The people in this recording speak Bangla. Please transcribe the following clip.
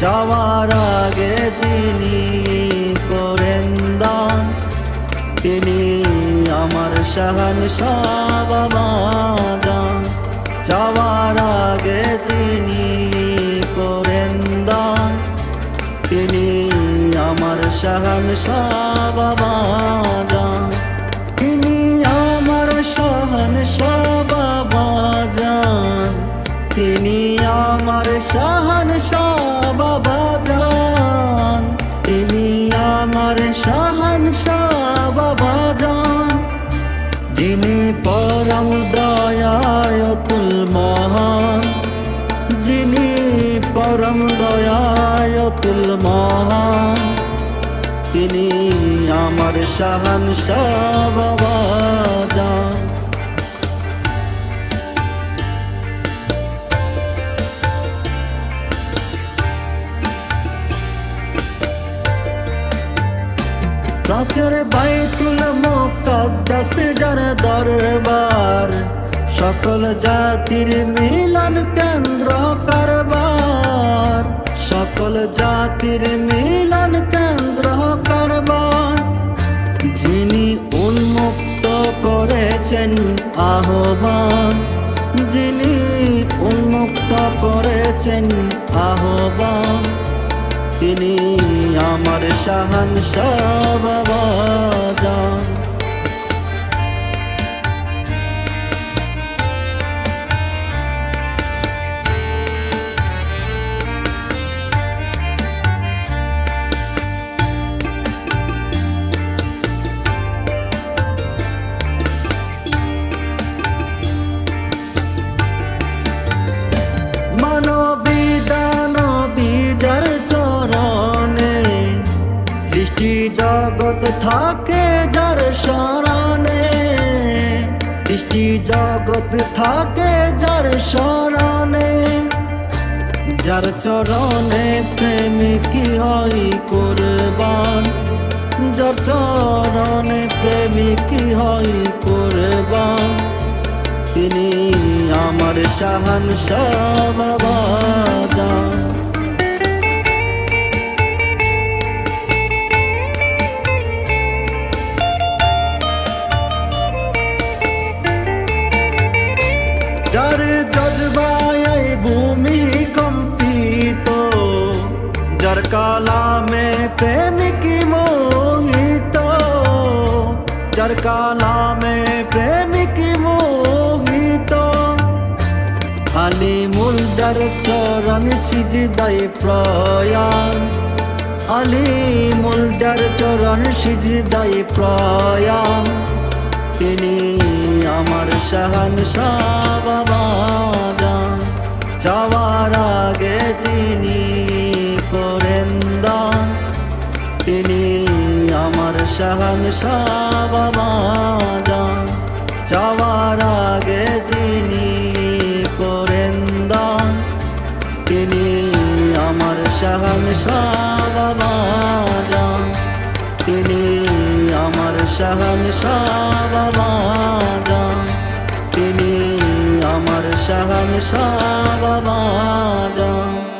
যাওয়ার আগে যিনি করেন দান, তিনি আমার শাহান বাবা যান যাওয়ার আগে যিনি করেন দান, তিনি আমার শাহান বাবা যান তিনি আমার শাহান বাবা শাহান বাবা যান যিনি পরম দয়ায়তুল মহান। যিনি পরম দয়ায়তুল মহান। তিনি আমার শাহান বাবা যান প্রাচের বাইতুল মুকদ্দাস যার দরবার, সকল জাতির মিলন কেন্দ্র কারবার। সকল জাতির মিলন কেন্দ্র কারবার। যিনি উন্মুক্ত করেছেন আহ্বান, যিনি উন্মুক্ত করেছেন আহ্বান, তিনি আমার শাহান বাবা জগৎ থাকে যার শরণে সৃষ্টি জগৎ থাকে যার শরণে যার চরণে প্রেম কি হয় কোরবান? যার চরণে প্রেম কি হয় কোরবান? তিনি আমার শাহান বাবা কালামে প্রেমিক মোহিত। আলিমুল যার চরণ সিজদায় প্রয়াণ। আলিমুল যার চরণ সিজদায় প্রয়াণ। তিনি আমার শাহান বাবা। শাহান যাওয়ার আগে যিনি করেন দান, তিনি আমার শাহান যান তিনি আমার শাহান যান তিনি আমার শাহান যান